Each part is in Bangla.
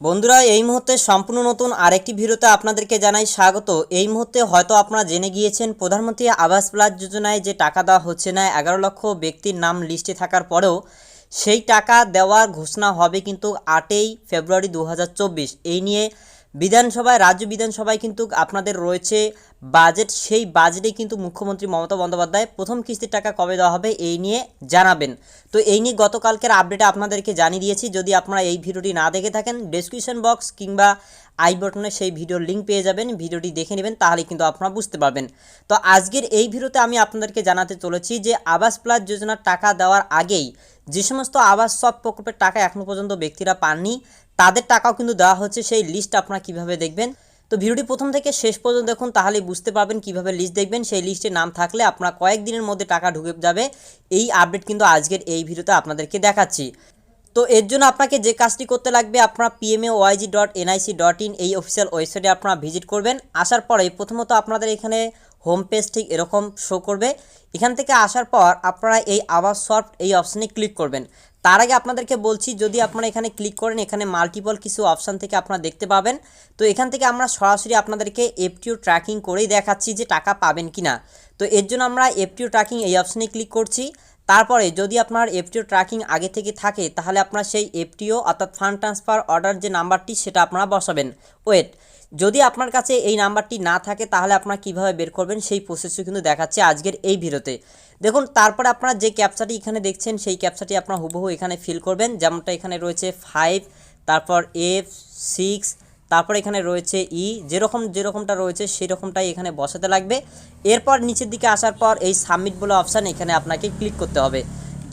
বন্ধুরা, এই মুহূর্তে সম্পূর্ণ নতুন আরেকটি ভিডিওতে আপনাদেরকে জানাই স্বাগত। এই মুহূর্তে হয়তো আপনারা জেনে গিয়েছেন, প্রধানমন্ত্রী আবাস প্লাস যোজনায় যে টাকা দেওয়া হচ্ছে না, এগারো লক্ষ ব্যক্তির নাম লিস্টে থাকার পরেও সেই টাকা দেওয়ার ঘোষণা হবে কিন্তু আটই ফেব্রুয়ারি দু হাজার চব্বিশ। এই নিয়ে বিধানসভায়, রাজ্য বিধানসভায় কিন্তু আপনাদের রয়েছে বাজেট। সেই বাজেটে কিন্তু মুখ্যমন্ত্রী মমতা বন্দ্যোপাধ্যায় প্রথম কিস্তির টাকা কবে দেওয়া হবে এই নিয়ে জানাবেন। তো এই নিয়ে গতকালকের আপডেটে আপনাদেরকে জানিয়ে দিয়েছি, যদি আপনারা এই ভিডিওটি না দেখে থাকেন ডেসক্রিপশন বক্স কিংবা আই বটনে সেই ভিডিওর লিঙ্ক পেয়ে যাবেন, ভিডিওটি দেখে নেবেন তাহলে কিন্তু আপনারা বুঝতে পারবেন। তো আজকের এই ভিডিওতে আমি আপনাদেরকে জানাতে চলেছি যে আবাস প্লাস যোজনার টাকা দেওয়ার আগেই যে সমস্ত আবাস সব প্রকল্পের টাকা এখনও পর্যন্ত ব্যক্তিরা পাননি তাদের টাকাও কিন্তু দেওয়া হচ্ছে, সেই লিস্ট আপনারা কীভাবে দেখবেন? তো ভিডিওটি প্রথম থেকে শেষ পর্যন্ত দেখুন তাহলে বুঝতে পারবেন কীভাবে লিস্ট দেখবেন। সেই লিস্টে নাম থাকলে আপনার কয়েকদিনের মধ্যে টাকা ঢুকে যাবে। এই আপডেট কিন্তু আজকের এই ভিডিওতে আপনাদেরকে দেখাচ্ছি। তো এর জন্য আপনাকে যে কাজটি করতে লাগবে, আপনারা PMA YG dot NIC dot in এই অফিসিয়াল ওয়েবসাইটে আপনারা ভিজিট করবেন। আসার পরে প্রথমত আপনাদের এখানে হোম পেজ ঠিক এরকম শো করবে। এখান থেকে আসার পর আপনারা এই আবাস সফট এই অপশানে ক্লিক করবেন। তার আগে আপনাদেরকে বলছি, যদি আপনারা এখানে ক্লিক করেন, এখানে মাল্টিপল কিছু অপশান থেকে আপনারা দেখতে পাবেন। তো এখান থেকে আমরা সরাসরি আপনাদেরকে এফটিও ট্র্যাকিং করেই দেখাচ্ছি যে টাকা পাবেন কি না তো এর জন্য আমরা এফটিও ট্র্যাকিং এই অপশানে ক্লিক করছি। তারপরে যদি আপনার এফটিও ট্র্যাকিং আগে থেকে থাকে, তাহলে আপনার সেই এফটিও অর্থাৎ ফান্ড ট্রান্সফার অর্ডার যে নাম্বারটি সেটা আপনারা বসাবেন। ওয়েট যদি আপনার কাছে এই নাম্বারটি না থাকে, তাহলে আপনারা কীভাবে বের করবেন? সেই প্রসেসও কিন্তু দেখাচ্ছে আজকের এই ভিডিওতে। দেখুন, তারপরে আপনারা যে ক্যাপচাটি এখানে দেখছেন, সেই ক্যাপচাটি আপনারা হুবহু এখানে ফিল করবেন। যেমনটা এখানে রয়েছে ফাইভ তারপর এফ সিক্স তারপর এখানে রয়েছে ই যেরকম, যেরকমটা রয়েছে সেরকমটাই এখানে বসাতে লাগবে। এরপর নিচের দিকে আসার পর এই সাবমিট বলে অপশান এখানে আপনাকে ক্লিক করতে হবে।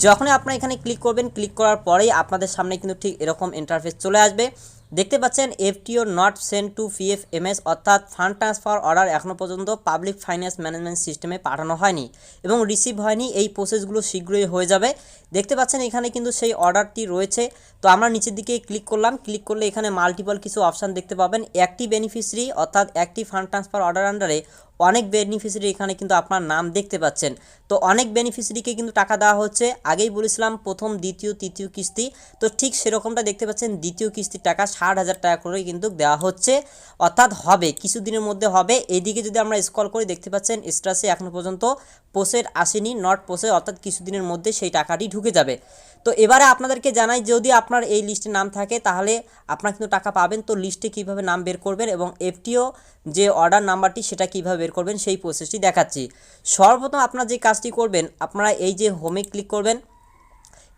যখনই আপনারা এখানে ক্লিক করবেন ক্লিক করার পরেই আপনাদের সামনে কিন্তু ঠিক এরকম ইন্টারফেস চলে আসবে। দেখতে পাচ্ছেন, FTO not send to PF MS অর্থাৎ ফান্ড ট্রান্সফার অর্ডার এখনও পর্যন্ত পাবলিক ফাইন্যান্স ম্যানেজমেন্ট সিস্টেমে পাঠানো হয়নি এবং রিসিভ হয়নি। এই প্রসেসগুলো শীঘ্রই হয়ে যাবে। দেখতে পাচ্ছেন, এখানে কিন্তু সেই অর্ডারটি রয়েছে। তো আমরা নিচের দিকে ক্লিক করলাম। ক্লিক করলে এখানে মাল্টিপল কিছু অপশান দেখতে পাবেন। একটি বেনিফিশিয়ারি অর্থাৎ একটি ফান্ড ট্রান্সফার অর্ডার আন্ডারে অনেক বেনিফিশিয়ারি এখানে কিন্তু আপনার নাম দেখতে পাচ্ছেন। তো অনেক বেনিফিশিয়ারিকে কিন্তু টাকা দেওয়া হচ্ছে। আগেই বলেছিলাম, প্রথম, দ্বিতীয়, তৃতীয় কিস্তি। তো ঠিক সেরকমটা দেখতে পাচ্ছেন, দ্বিতীয় কিস্তির টাকা ষাট হাজার টাকা করে কিন্তু দেওয়া হচ্ছে। অর্থাৎ হবে, কিছুদিনের মধ্যে হবে। এইদিকে যদি আমরা স্কল করি, দেখতে পাচ্ছেন স্ট্রাসে এখনও পর্যন্ত পোসের আসেনি নট পোসে অর্থাৎ কিছুদিনের মধ্যে সেই টাকাটি ঢুকে যাবে। তো এবারে আপনাদেরকে জানাই, যদি আপনার এই লিস্টে নাম থাকে, তাহলে আপনারা কিন্তু টাকা পাবেন। তো লিস্টে কীভাবে নাম বের করবেন এবং এফটিও যে অর্ডার নাম্বারটি, সেটা কীভাবে বের করবেন, সেই প্রসেসটি দেখাচ্ছি। সর্বপ্রথম আপনারা যে কাজটি করবেন, আপনারা এই যে হোমে ক্লিক করবেন।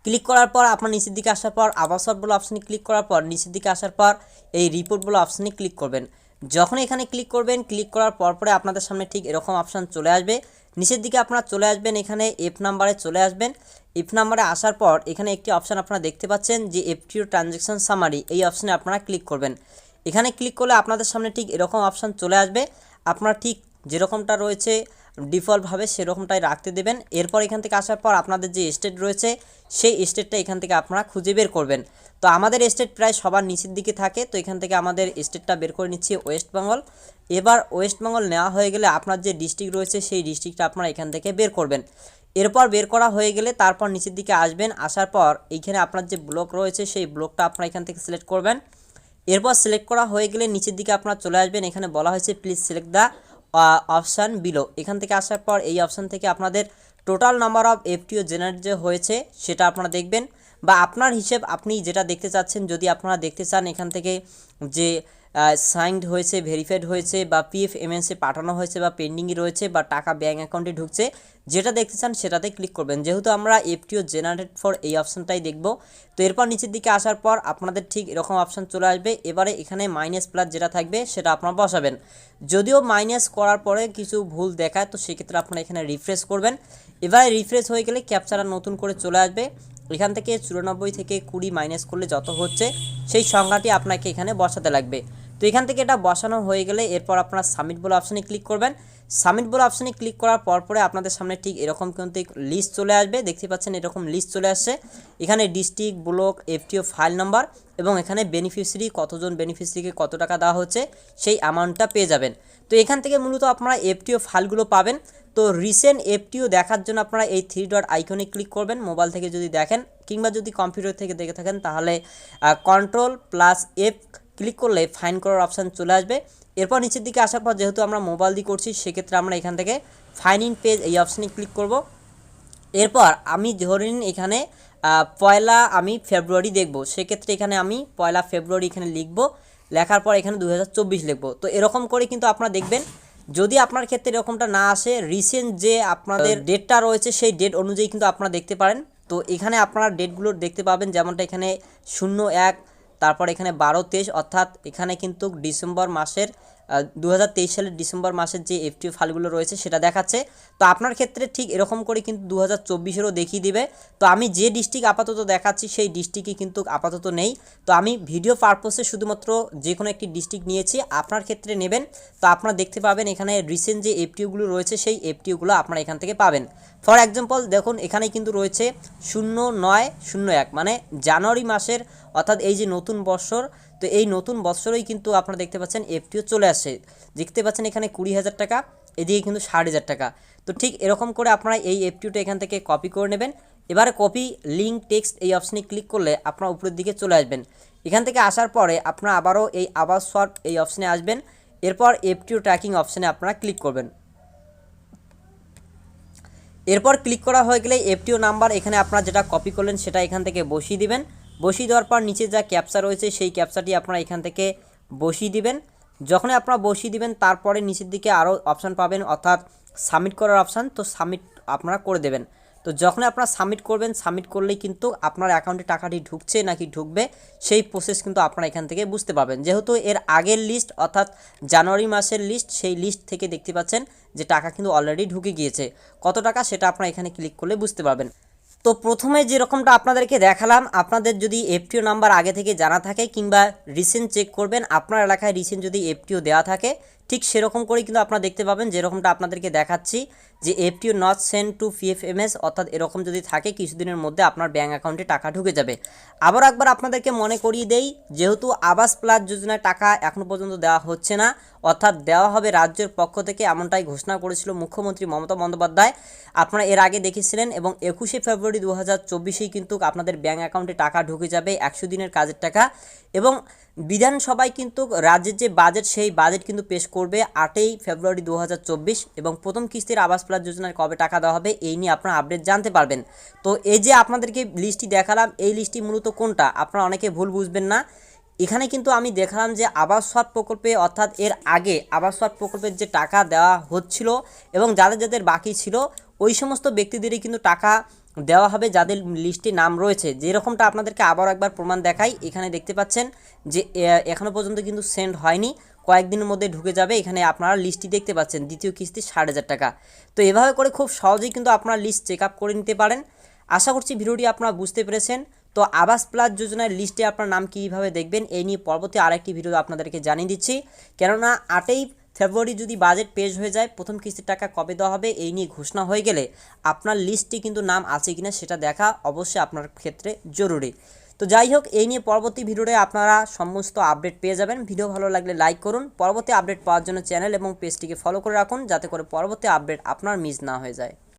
ক্লিক করার পর, আপনার নিচের দিকে আসার পর আবাসর বলে অপশানে ক্লিক করার পর, নিচের দিকে আসার পর, এই রিপোর্ট বলে অপশানে ক্লিক করবেন। যখন এখানে ক্লিক করবেন ক্লিক করার পর পরে আপনাদের সামনে ঠিক এরকম অপশান চলে আসবে। নিচের দিকে আপনারা চলে আসবেন এখানে এফ নাম্বারে চলে আসবেন। এফ নাম্বারে আসার পর এখানে একটি অপশান আপনারা দেখতে পাচ্ছেন যে এফটিও ট্রানজ্যাকশন সামারি এই অপশানে আপনারা ক্লিক করবেন। এখানে ক্লিক করলে আপনাদের সামনে ঠিক এরকম অপশান চলে আসবে। আপনারা ঠিক যেরকমটা রয়েছে ডিফল্টভাবে সেরকমটাই রাখতে দেবেন। এরপর এখান থেকে আসার পর আপনাদের যে স্টেট রয়েছে, সেই স্টেটটা এখান থেকে আপনারা খুঁজে বের করবেন। তো আমাদের স্টেট প্রায় সবার নিচের দিকে থাকে, তো এখান থেকে আমাদের স্টেটটা বের করে নিচ্ছি ওয়েস্ট বেঙ্গল এবার ওয়েস্ট বেঙ্গল নেওয়া হয়ে গেলে আপনার যে ডিস্ট্রিক্ট রয়েছে, সেই ডিস্ট্রিক্টটা আপনারা এখান থেকে বের করবেন। এরপর বের করা হয়ে গেলে তারপর নিচের দিকে আসবেন, আসার পর এইখানে আপনার যে ব্লক রয়েছে, সেই ব্লকটা আপনারা এখান থেকে সিলেক্ট করবেন। এরপর সিলেক্ট করা হয়ে গেলে নিচের দিকে আপনারা চলে আসবেন, এখানে বলা হয়েছে please select the option below এখান থেকে আসার পর এই অপশান থেকে আপনাদের total number of FTO generate যে হয়েছে, সেটা আপনারা দেখবেন। বা আপনার হিসেব আপনি যেটা দেখতে চাচ্ছেন, যদি আপনারা দেখতে চান এখান থেকে যে সাইনড হয়েছে ভেরিফাইড হয়েছে বা পিএফ এমএনসে পাঠানো হয়েছে বা পেন্ডিংয়ে রয়েছে বা টাকা ব্যাঙ্ক অ্যাকাউন্টে ঢুকছে, যেটা দেখতে চান সেটাতে ক্লিক করবেন। যেহেতু আমরা এফটিও জেনারেট ফর এই অপশানটাই দেখব, তো এরপর নিচের দিকে আসার পর আপনাদের ঠিক এরকম অপশান চলে আসবে। এবারে এখানে মাইনাস প্লাস যেটা থাকবে সেটা আপনারা বসাবেন। যদিও মাইনাস করার পরে কিছু ভুল দেখায়, তো সেক্ষেত্রে আপনারা এখানে রিফ্রেশ করবেন। এবারে রিফ্রেশ হয়ে গেলে ক্যাপচারা নতুন করে চলে আসবে। এখান থেকে চুরানব্বই থেকে কুড়ি মাইনাস করলে যত হচ্ছে, সেই সংখ্যাটি আপনাকে এখানে বসাতে লাগবে। তো এখান থেকে এটা বসানো হয়ে গেলে এরপর আপনার সাবমিট বলে অপশানে ক্লিক করবেন। সাবমিট বলে অপশানে ক্লিক করার পর পরে আপনাদের সামনে ঠিক এরকম কিন্তু লিস্ট চলে আসবে। দেখতে পাচ্ছেন এরকম লিস্ট চলে আসছে। এখানে district block FTO file number এবং এখানে বেনিফিশিয়ারি কতজন বেনিফিশিয়ারিকে কত টাকা দেওয়া হচ্ছে সেই অ্যামাউন্টটা পেয়ে যাবেন। তো এখান থেকে মূলত আপনারা এফটিও ফাইলগুলো পাবেন। তো রিসেন্ট এফটিও দেখার জন্য আপনারা এই থ্রি ডট আইকনে ক্লিক করবেন। মোবাইল থেকে যদি দেখেন কিংবা যদি কম্পিউটার থেকে দেখে থাকেন তাহলে কন্ট্রোল প্লাস এফ ক্লিক করলে ফাইন করার অপশান চলে আসবে। এরপর নিচের দিকে আসার পর যেহেতু আমরা মোবাইল দিয়ে করছি সেক্ষেত্রে আমরা এখান থেকে ফাইন ইন পেজ এই অপশানে ক্লিক করব। এরপর আমি ধরে নিন এখানে পয়লা আমি ফেব্রুয়ারি দেখব। সেক্ষেত্রে এখানে আমি পয়লা ফেব্রুয়ারি এখানে লিখব। লেখার পর এখানে দু হাজার চব্বিশ লিখব। তো এরকম করে কিন্তু আপনারা দেখবেন যদি আপনার ক্ষেত্রে এরকমটা না আসে রিসেন্ট যে আপনাদের ডেটটা রয়েছে সেই ডেট অনুযায়ী কিন্তু আপনারা দেখতে পারেন। তো এখানে আপনারা ডেটগুলো দেখতে পাবেন যেমনটা এখানে শূন্য এক তারপর এখানে বারো তেইশ অর্থাৎ এখানে কিন্তু ডিসেম্বর মাসের দু হাজার তেইশ সালের ডিসেম্বর মাসের যে এফটিও ফাইলগুলো রয়েছে সেটা দেখাচ্ছে। তো আপনার ক্ষেত্রে ঠিক এরকম করে কিন্তু দু হাজার দেখিয়ে দিবে। তো আমি যে ডিস্ট্রিক্ট আপাতত দেখাচ্ছি, সেই ডিস্ট্রিক্টই কিন্তু আপাতত নেই। তো আমি ভিডিও পারপসে শুধুমাত্র যে কোনো একটি ডিস্ট্রিক্ট নিয়েছি, আপনার ক্ষেত্রে নেবেন। তো আপনারা দেখতে পাবেন এখানে রিসেন্ট যে এফটিওগুলো রয়েছে, সেই এফটিওগুলো আপনারা এখান থেকে পাবেন। ফর এক্সাম্পল দেখুন, এখানে কিন্তু রয়েছে শূন্য নয় শূন্য এক মানে জানুয়ারি মাসের, অর্থাৎ এই যে নতুন বৎসর তো এই নতুন বৎসরেই কিন্তু আপনারা দেখতে পাচ্ছেন এফটিও চলে আসে। দেখতে পাচ্ছেন এখানে কুড়ি হাজার টাকা, এদিকে কিন্তু ষাট হাজার টাকা। তো ঠিক এরকম করে আপনারা এই এফটিওটা এখান থেকে কপি করে নেবেন। এবারে কপি লিঙ্ক টেক্সট এই অপশানে ক্লিক করলে আপনারা উপরের দিকে চলে আসবেন। এখান থেকে আসার পরে আপনারা আবারও এই আবার শর্ট এই অপশানে আসবেন। এরপর এফটিও ট্র্যাকিং অপশানে আপনারা ক্লিক করবেন। এরপর ক্লিক করা হয়ে গেলে এফটিও নাম্বার এখানে আপনারা যেটা কপি করলেন সেটা এখান থেকে বসিয়ে দিবেন। বসিয়ে দেওয়ার পর নিচে যা ক্যাপচা রয়েছে সেই ক্যাপচাটি আপনারা এখান থেকে বসিয়ে দিবেন। যখনই আপনারা বসিয়ে দিবেন, তারপরে নিচের দিকে আরও অপশান পাবেন, অর্থাৎ সাবমিট করার অপশান তো সাবমিট আপনারা করে দেবেন। তো যখন আপনারা সাবমিট করবেন সাবমিট করলেই কিন্তু আপনার অ্যাকাউন্টে টাকাটি ঢুকছে নাকি ঢুকবে, সেই প্রসেস কিন্তু আপনারা এখান থেকে বুঝতে পারবেন। যেহেতু এর আগের লিস্ট অর্থাৎ জানুয়ারি মাসের লিস্ট সেই লিস্ট থেকে দেখতে পাচ্ছেন যে টাকা কিন্তু অলরেডি ঢুকে গিয়েছে। কত টাকা সেটা আপনারা এখানে ক্লিক করলে বুঝতে পারবেন। তো প্রথমে যেরকমটা আপনাদেরকে দেখালাম, আপনাদের যদি এফটিও নাম্বার আগে থেকে জানা থাকে কিংবা রিসেন্ট চেক করবেন, আপনার এলাকায় রিসেন্ট যদি এফটিও দেওয়া থাকে, ঠিক সেরকম করেই কিন্তু আপনারা দেখতে পাবেন, যেরকমটা আপনাদেরকে দেখাচ্ছি। যে FTO not send to PFMS অর্থাৎ এরকম যদি থাকে, কিছুদিনের মধ্যে আপনার ব্যাঙ্ক অ্যাকাউন্টে টাকা ঢুকে যাবে। আবার একবার আপনাদেরকে মনে করিয়ে দেই, যেহেতু আবাস প্লাস যোজনায় টাকা এখনও পর্যন্ত দেওয়া হচ্ছে না, অর্থাৎ দেওয়া হবে রাজ্যের পক্ষ থেকে এমনটাই ঘোষণা করেছিল মুখ্যমন্ত্রী মমতা বন্দ্যোপাধ্যায়। আপনারা এর আগে দেখেছিলেন এবং একুশে ফেব্রুয়ারি দু হাজার কিন্তু আপনাদের ব্যাঙ্ক অ্যাকাউন্টে টাকা ঢুকে যাবে, একশো দিনের কাজের টাকা। এবং বিধানসভায় কিন্তু রাজ্যের যে বাজেট সেই বাজেট কিন্তু পেশ করবে আটই ফেব্রুয়ারি দু হাজার চব্বিশ এবং প্রথম কিস্তির আবাস প্লাস যোজনায় কবে টাকা দেওয়া হবে, এই নিয়ে আপনারা আপডেট জানতে পারবেন। তো এই যে আপনাদেরকে লিস্টটি দেখালাম, এই লিস্টটি মূলত কোনটা? আপনারা অনেকে ভুল বুঝবেন না। এখানে কিন্তু আমি দেখালাম যে আবাস সৎ প্রকল্পে, অর্থাৎ এর আগে আবাস সৎ প্রকল্পের যে টাকা দেওয়া হচ্ছিল এবং যাদের যাদের বাকি ছিল, ওই সমস্ত ব্যক্তিদেরই কিন্তু টাকা দেওয়া হবে যাদের লিস্টে নাম রয়েছে। যেরকমটা আপনাদেরকে আবার একবার প্রমাণ দেখাই, এখানে দেখতে পাচ্ছেন যে, এ- এখনও পর্যন্ত কিন্তু সেন্ড হয়নি। কয়েকদিনের মধ্যে ঢুকে যাবে, এখানে আপনারা লিস্টটি দেখতে পাচ্ছেন, দ্বিতীয় কিস্তি ষাট হাজার টাকা। তো এভাবে করে খুব সহজেই কিন্তু আপনারা লিস্ট চেক আপ করে নিতে পারেন। আশা করছি ভিডিওটি আপনারা বুঝতে পেরেছেন। তো আবাস প্লাস যোজনার লিস্টে আপনার নাম কীভাবে দেখবেন এই নিয়ে পরবর্তী আরেকটি ভিডিও আপনাদেরকে জানিয়ে দিচ্ছি। কেননা আটই ফেব্রুয়ারি যদি বাজেট পেশ হয়ে যায়, প্রথম কিস্তির টাকা কবে দেওয়া হবে এই নিয়ে ঘোষণা হয়ে গেলে আপনার লিস্টে কিন্তু নাম আছে কিনা সেটা দেখা অবশ্যই আপনার ক্ষেত্রে জরুরি। তো যাই হোক, এই নিয়ে পরবর্তী ভিডিওতে আপনারা সমস্ত আপডেট পেয়ে যাবেন। ভিডিও ভালো লাগলে লাইক করুন। পরবর্তী আপডেট পাওয়ার জন্য চ্যানেল এবং পেজটিকে ফলো করে রাখুন, যাতে করে পরবর্তী আপডেট আপনার মিস না হয়ে যায়।